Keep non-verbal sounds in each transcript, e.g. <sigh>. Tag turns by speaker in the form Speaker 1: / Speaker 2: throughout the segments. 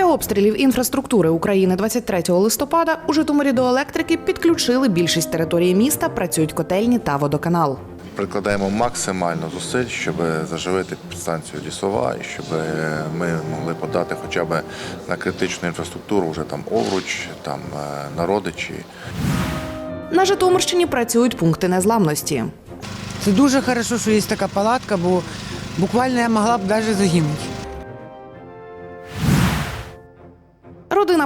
Speaker 1: Після обстрілів інфраструктури України 23 листопада у Житомирі до електрики підключили більшість території міста, працюють котельні та водоканал.
Speaker 2: Прикладаємо максимально зусиль, щоб заживити підстанцію лісова і щоб ми могли подати хоча б на критичну інфраструктуру вже там овруч, там е, народичі.
Speaker 1: На Житомирщині працюють пункти незламності.
Speaker 3: Це дуже хорошо, що є така палатка, бо буквально я могла б навіть загинути.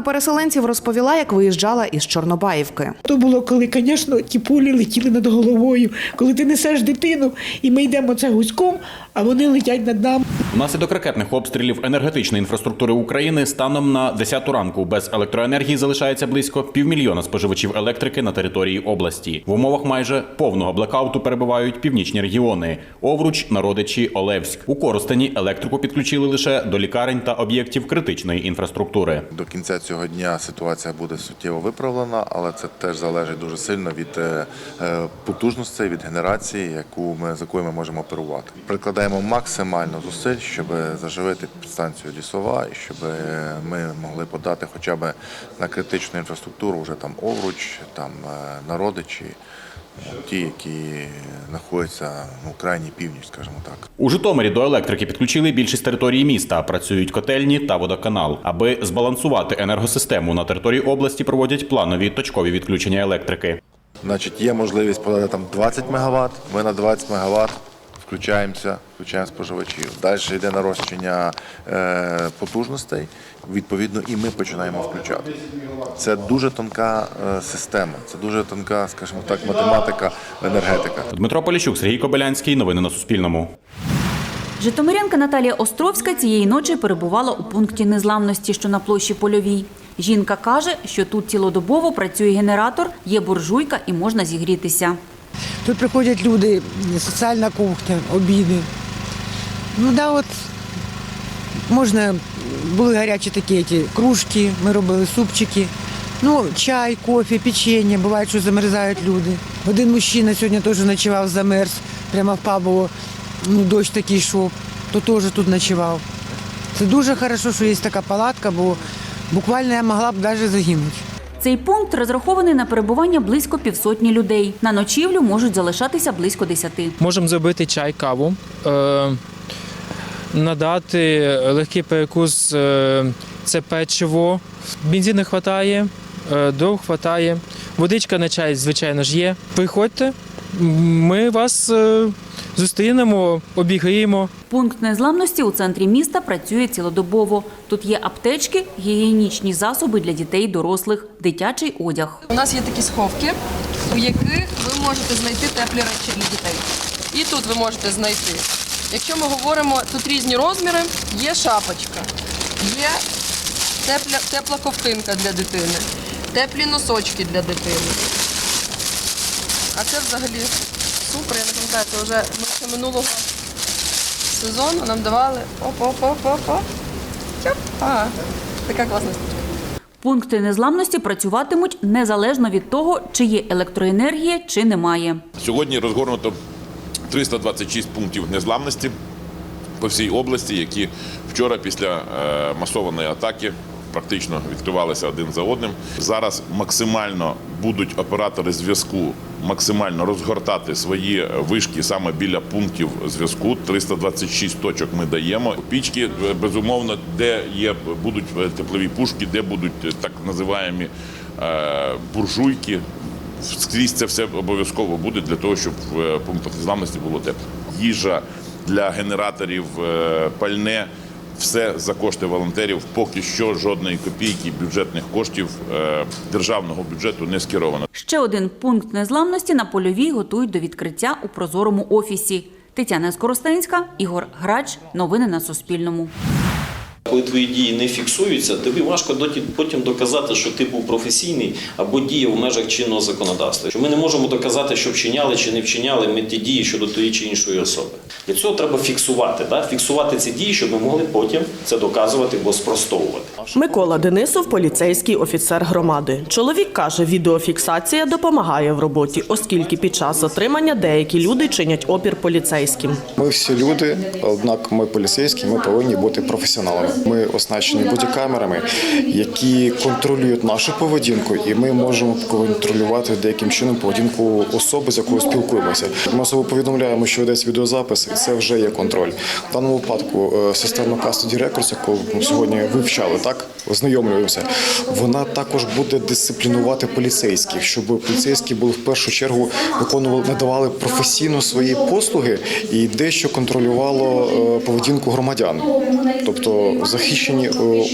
Speaker 1: Переселенців розповіла, як виїжджала із Чорнобаївки.
Speaker 4: То було, коли, звісно, ті пулі летіли над головою, коли ти несеш дитину, і ми йдемо це гуськом, а вони летять над нами.
Speaker 5: Внаслідок ракетних обстрілів енергетичної інфраструктури України станом на 10 ранку без електроенергії залишається близько півмільйона споживачів електрики на території області. В умовах майже повного блекауту перебувають північні регіони: Овруч, Народичі, Олевськ. У Коростені електрику підключили лише до лікарень та об'єктів критичної інфраструктури.
Speaker 2: До кінця цього дня ситуація буде суттєво виправлена, але це теж залежить дуже сильно від е, е, потужностей, від генерації, яку ми з якою ми можемо оперувати. Прикладаємо максимально зусиль, щоб заживити підстанцію лісова і щоб ми могли подати хоча б на критичну інфраструктуру вже там овруч, там е, народичі, ті, які знаходяться ну, крайній північ, скажімо так.
Speaker 5: У Житомирі до електрики підключили більшість території міста. Працюють котельні та водоканал. Аби збалансувати енергосистему на території області, проводять планові точкові відключення електрики.
Speaker 2: Значить, є можливість подати там 20 МВт, ми на 20 МВт включаємося, включаємо споживачів. Далі йде нарощення е, потужностей, відповідно, і ми починаємо включати. Це дуже тонка е, система, це дуже тонка, скажімо так, математика, енергетика.
Speaker 5: Дмитро Поліщук, Сергій Кобилянський. Новини на Суспільному.
Speaker 6: Житомирянка Наталія Островська цієї ночі перебувала у пункті незламності, що на площі Польовій. Жінка каже, що тут цілодобово працює генератор, є буржуйка і можна зігрітися.
Speaker 3: Тут приходять люди, соціальна кухня, обіди. Ну да, от можна, були гарячі такі ті, кружки, ми робили супчики. Ну, чай, кофе, печення, буває, що замерзають люди. Один мужчина сьогодні теж ночував, замерз, прямо впав, бо ну, дощ такий йшов, то теж тут ночував. Це дуже хорошо, що є така палатка, бо буквально я могла б навіть загинути.
Speaker 6: Цей пункт розрахований на перебування близько півсотні людей. На ночівлю можуть залишатися близько десяти.
Speaker 7: Можемо зробити чай, каву, е, надати легкий перекус, е, це печиво. Бензину вистачає, е, дров вистачає. Водичка на чай, звичайно ж, є. Приходьте, ми вас е, зустрінемо, обігріємо.
Speaker 6: Пункт незламності у центрі міста працює цілодобово. Тут є аптечки, гігієнічні засоби для дітей, дорослих, дитячий одяг.
Speaker 8: У нас є такі сховки, у яких ви можете знайти теплі речі для дітей. І тут ви можете знайти. Якщо ми говоримо, тут різні розміри, є шапочка, є тепля, тепла ковтинка для дитини, теплі носочки для дитини. А це взагалі супер, я не пам'ятаю, це вже ми ще минулого сезону нам давали оп-оп-оп-оп-оп. Така класна штучка.
Speaker 6: Пункти незламності працюватимуть незалежно від того, чи є електроенергія, чи немає.
Speaker 9: Сьогодні розгорнуто 326 пунктів незламності по всій області, які вчора після е, масованої атаки практично відкривалися один за одним. Зараз максимально будуть оператори зв'язку максимально розгортати свої вишки саме біля пунктів зв'язку. 326 точок ми даємо. Пічки, безумовно, де є будуть теплові пушки, де будуть так називаємо е, буржуйки. Скрізь це все обов'язково буде для того, щоб в е, пунктах незламності було тепло. Їжа для генераторів, е, пальне. Все за кошти волонтерів. Поки що жодної копійки бюджетних коштів е, державного бюджету не скеровано.
Speaker 6: Ще один пункт незламності на польовій готують до відкриття у прозорому офісі. Тетяна Скоростенська, Ігор Грач. Новини на Суспільному.
Speaker 10: Коли твої дії не фіксуються, тобі важко потім доказати, що ти був професійний або діяв в межах чинного законодавства. Що ми не можемо доказати, що вчиняли чи не вчиняли ми ті дії щодо тої чи іншої особи. Для цього треба фіксувати, да? фіксувати ці дії, щоб ми могли потім це доказувати або спростовувати.
Speaker 11: Микола Денисов, поліцейський офіцер громади. Чоловік каже, відеофіксація допомагає в роботі, оскільки під час затримання деякі люди чинять опір поліцейським.
Speaker 12: Ми всі люди, однак ми поліцейські, ми повинні бути професіоналами. Ми оснащені бодікамерами, які контролюють нашу поведінку, і ми можемо контролювати деяким чином поведінку особи, з якою спілкуємося. Ми особо повідомляємо, що ведеться відеозапис, і це вже є контроль. В даному випадку е, система Custody Records, яку ми сьогодні вивчали, так ознайомлюємося. Вона також буде дисциплінувати поліцейських, щоб поліцейські були в першу чергу виконували, надавали професійно свої послуги і дещо контролювало е, поведінку громадян, тобто захищені е,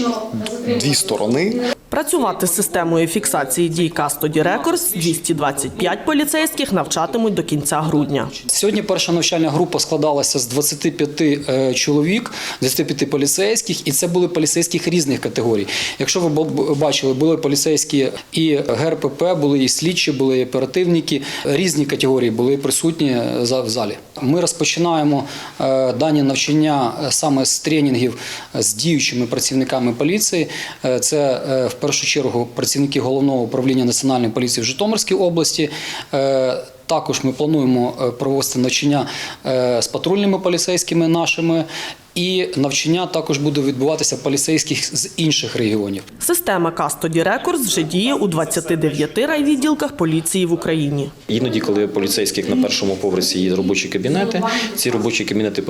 Speaker 12: дві сторони.
Speaker 11: Працювати з системою фіксації дій Custody Records 225 поліцейських навчатимуть до кінця грудня.
Speaker 13: Сьогодні перша навчальна група складалася з 25 е, чоловік, 25 поліцейських, і це були поліцейських різних категорій. Якщо ви бачили, були поліцейські і ГРПП, були і слідчі, були і оперативники, різні категорії були присутні за- в залі. Ми розпочинаємо е, дані навчання е, саме з тренінгів з діючими працівниками поліції. Е, Це е, в першу чергу працівники головного управління національної поліції в Житомирській області. Е, також ми плануємо е, провести навчання е, з патрульними поліцейськими нашими, і навчання також буде відбуватися поліцейських з інших регіонів.
Speaker 11: Система Custody Records вже діє у 29 райвідділках поліції в Україні.
Speaker 10: Іноді, коли поліцейських на першому поверсі є робочі кабінети, ці робочі кабінети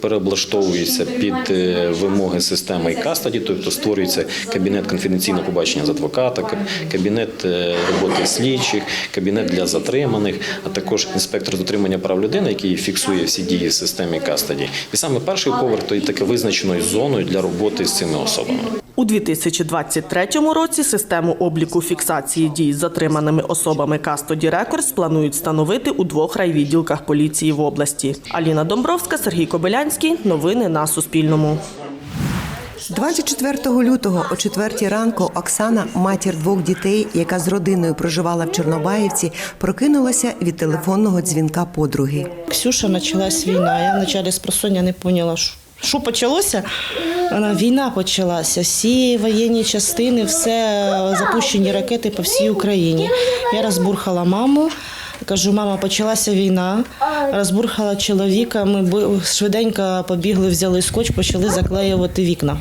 Speaker 10: переоблаштовуються під е, вимоги системи кастаді, тобто створюється кабінет конфіденційного побачення з адвоката, кабінет е, роботи слідчих, кабінет для затриманих, а також інспектор дотримання прав людини, який фіксує всі дії в системі кастаді. І саме перший поверх то є таке визначеною зоною для роботи з цими особами.
Speaker 11: У 2023 році систему обліку фіксації дій з затриманими особами Custody Records планують встановити у двох райвідділках поліції в області. Аліна Домбровська, Сергій Кобилянський. Новини на Суспільному.
Speaker 14: 24 лютого о 4 ранку Оксана, матір двох дітей, яка з родиною проживала в Чорнобаївці, прокинулася від телефонного дзвінка подруги.
Speaker 15: Ксюша почалась війна. Я вначале з просоння не поняла, що- що почалося. Війна почалася. Всі воєнні частини, все запущені ракети по всій Україні. Я розбурхала маму. Кажу, мама, почалася війна. Розбурхала чоловіка. Ми швиденько побігли, взяли скотч, почали заклеювати вікна.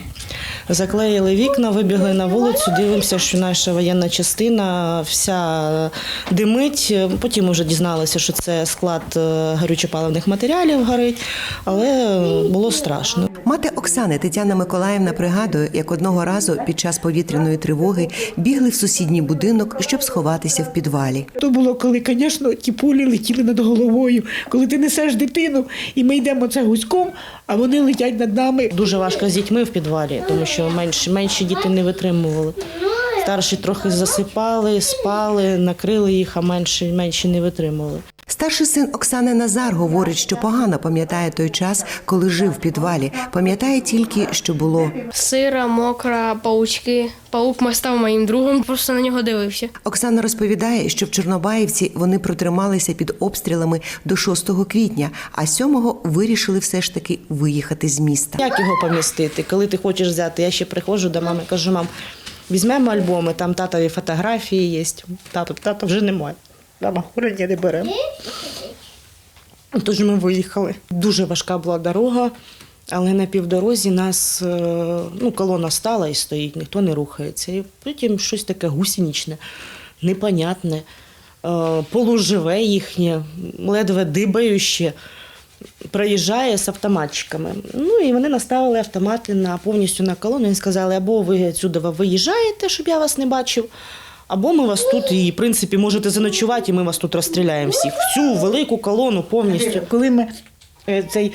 Speaker 15: Заклеїли вікна, вибігли на вулицю, дивимося, що наша воєнна частина вся димить. Потім вже дізналися, що це склад е, горючопаливних матеріалів горить, але було страшно.
Speaker 14: Мати Оксани Тетяна Миколаївна пригадує, як одного разу під час повітряної тривоги бігли в сусідній будинок, щоб сховатися в підвалі.
Speaker 4: То було, коли, звісно, ті пулі летіли над головою, коли ти несеш дитину, і ми йдемо це гуськом, а вони летять над нами.
Speaker 15: Дуже важко з дітьми в підвалі, тому що менші, менші діти не витримували. Старші трохи засипали, спали, накрили їх, а менші, менші не витримували.
Speaker 14: Старший син Оксани Назар говорить, що погано пам'ятає той час, коли жив в підвалі. Пам'ятає тільки, що було.
Speaker 16: Сира, мокра, паучки. Паук ма- став моїм другом, просто на нього дивився.
Speaker 14: Оксана розповідає, що в Чорнобаївці вони протрималися під обстрілами до 6 квітня, а 7-го вирішили все ж таки виїхати з міста.
Speaker 15: Як його помістити? Коли ти хочеш взяти, я ще приходжу до мами, кажу, мам, візьмемо альбоми, там татові фотографії є. Тато, тато вже немає. Мама, городі не беремо. Тож ми виїхали. Дуже важка була дорога, але на півдорозі нас е, ну, колона стала і стоїть, ніхто не рухається. І потім щось таке гусеничне, непонятне, е, полуживе їхнє, ледве дибаюче. Проїжджає з автоматчиками. Ну і вони наставили автомати на повністю на колону і сказали, або ви відсюди виїжджаєте, щоб я вас не бачив, або ми вас тут і, в принципі, можете заночувати, і ми вас тут розстріляємо всіх. Всю велику колону повністю.
Speaker 4: Коли ми е, цей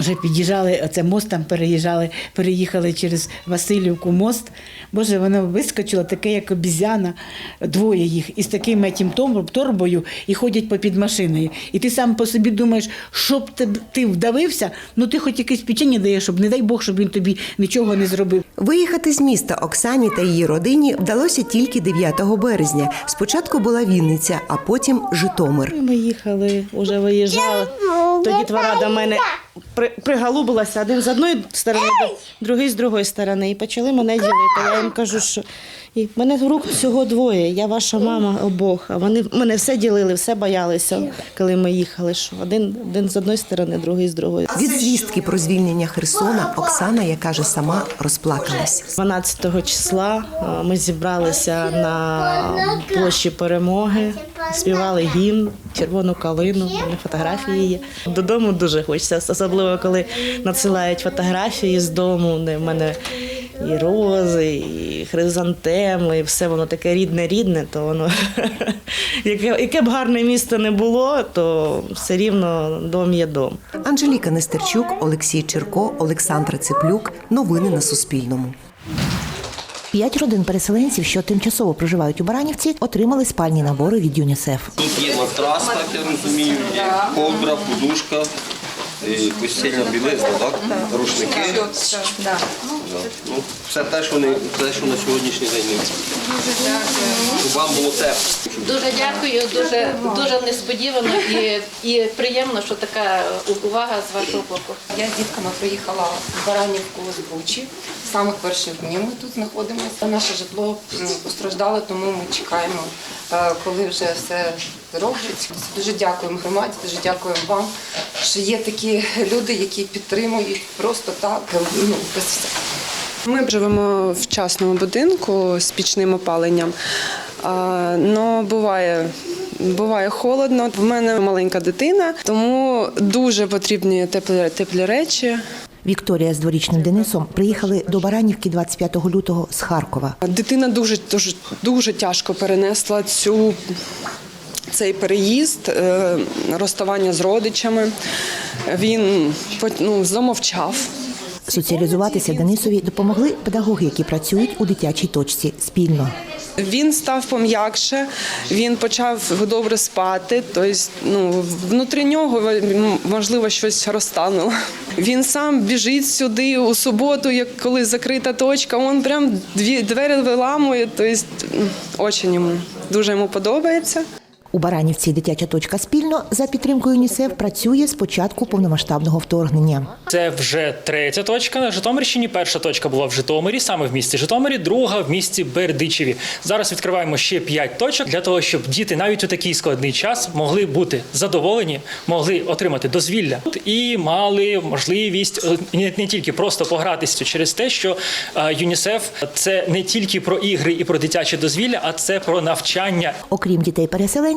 Speaker 4: вже під'їжджали, оце мост там переїжджали, переїхали через Васильівку мост. Боже, воно вискочило таке, як обізяна, двоє їх, із таким етім торбою і ходять попід машиною. І ти сам по собі думаєш, щоб ти, ти вдавився, ну ти хоч якесь печення даєш, щоб не дай Бог, щоб він тобі нічого не зробив.
Speaker 14: Виїхати з міста Оксані та її родині вдалося тільки 9 березня. Спочатку була Вінниця, а потім Житомир.
Speaker 15: Ми їхали, вже виїжджали. Тоді твара до мене при, пригалубилася один з одної сторони, другий з другої сторони. І почали мене ділити. Я їм кажу, що і мене в рук всього двоє. Я ваша мама обох. А вони мене все ділили, все боялися, коли ми їхали. Що один, один з одної сторони, другий з другої.
Speaker 14: Від звістки про звільнення Херсона Оксана, як каже сама, розплакалась.
Speaker 15: 12 числа ми зібралися на площі перемоги, співали гімн, червону калину, у мене фотографії є. Додому дуже хочеться, особливо коли надсилають фотографії з дому, де в мене і рози, і хризантеми, і все воно таке рідне-рідне, то воно <laughs> яке, яке б гарне місто не було, то все рівно дом є дом.
Speaker 14: Анжеліка Нестерчук, Олексій Черко, Олександра Циплюк. Новини на Суспільному.
Speaker 17: П'ять родин переселенців, що тимчасово проживають у Баранівці, отримали спальні набори від ЮНІСЕФ.
Speaker 10: Тут є матрас, так я розумію, є ковдра, подушка, і постільна білизна, так? Рушники. Да. Ну, все те, що, не, те, що на сьогоднішній день Щоб вам було тепло.
Speaker 18: Дуже дякую, дуже дуже несподівано і, і приємно, що така увага з вашого боку.
Speaker 19: Я з дітками приїхала в Баранівку з Бучі. З самих перших днів ми тут знаходимося. Наше житло постраждало, тому ми чекаємо, е, коли вже все зроблять. Дуже дякуємо громаді, дуже дякуємо вам, що є такі люди, які підтримують просто так, ну, без всякого.
Speaker 20: Ми живемо в частному будинку з пічним опаленням. Але буває, буває холодно. В мене маленька дитина, тому дуже потрібні теплі, теплі речі.
Speaker 17: Вікторія з дворічним Денисом приїхали до Баранівки 25 лютого з Харкова.
Speaker 20: Дитина дуже дуже дуже тяжко перенесла цю. Цей переїзд, е, розставання з родичами, він ну, замовчав.
Speaker 17: Соціалізуватися Денисові допомогли педагоги, які працюють у дитячій точці спільно.
Speaker 20: Він став пом'якше, він почав добре спати. Тобто, ну внутрі нього можливо щось розтануло. Він сам біжить сюди у суботу, як коли закрита точка. Він прям двері виламує. Тобто, очень йому дуже йому подобається.
Speaker 17: У Баранівці дитяча точка спільно за підтримкою ЮНІСЕФ працює з початку повномасштабного вторгнення.
Speaker 21: Це вже третя точка на Житомирщині. Перша точка була в Житомирі, саме в місті Житомирі, друга в місті Бердичеві. Зараз відкриваємо ще п'ять точок для того, щоб діти навіть у такий складний час могли бути задоволені, могли отримати дозвілля і мали можливість е, не тільки просто погратися через те, що е, ЮНІСЕФ це не тільки про ігри і про дитяче дозвілля, а це про навчання.
Speaker 17: Окрім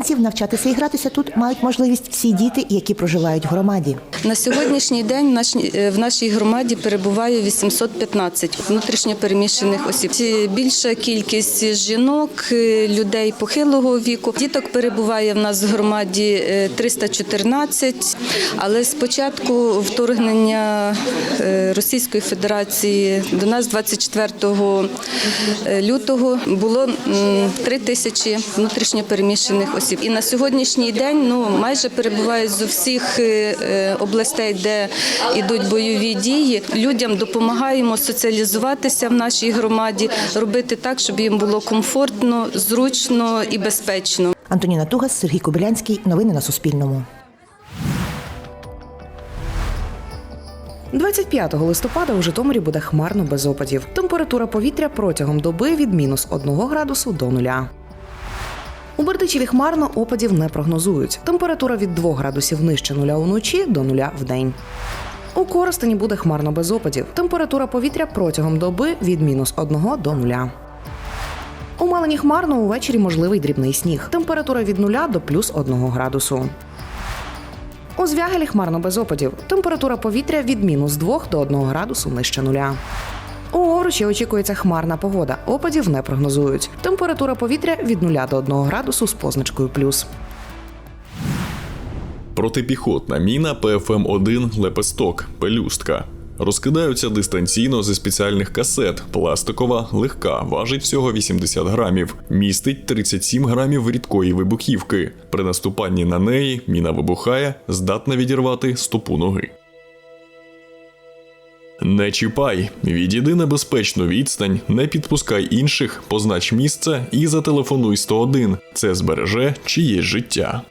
Speaker 17: дітей-переселенців, навчатися і гратися тут мають можливість всі діти, які проживають в громаді.
Speaker 22: На сьогоднішній день в нашій, е, нашій громаді перебуває 815 внутрішньо переміщених осіб. Більша кількість жінок, е, людей похилого віку. Діток перебуває в нас в громаді е, 314, але з початку вторгнення е, Російської Федерації до нас 24 лютого було м, 3 тисячі внутрішньо переміщених осіб. І на сьогоднішній день ну майже перебувають з усіх е, е, областей, де йдуть бойові дії. Людям допомагаємо соціалізуватися в нашій громаді, робити так, щоб їм було комфортно, зручно і безпечно.
Speaker 17: Антоніна Тугас, Сергій Кобилянський. Новини на Суспільному.
Speaker 1: 25 листопада у Житомирі буде хмарно без опадів. Температура повітря протягом доби від мінус 1 градусу до нуля. У Бердичеві хмарно опадів не прогнозують. Температура від 2 градусів нижче нуля уночі до нуля в день. У Коростені буде хмарно без опадів. Температура повітря протягом доби від мінус 1 до нуля. У Малині хмарно увечері можливий дрібний сніг. Температура від 0 до плюс 1 градусу. У Звягелі хмарно без опадів. Температура повітря від мінус 2 до 1 градусу нижче нуля. У Овручі очікується хмарна погода. Опадів не прогнозують. Температура повітря від 0 до 1 градусу з позначкою плюс.
Speaker 23: Протипіхотна міна ПФМ-1 Лепесток Пелюстка. Розкидаються дистанційно зі спеціальних касет. Пластикова, легка, важить всього 80 грамів, містить 37 грамів рідкої вибухівки. При наступанні на неї міна вибухає, здатна відірвати стопу ноги. Не чіпай, відійди на безпечну відстань, не підпускай інших, познач місце і зателефонуй 101. Це збереже чиєсь життя.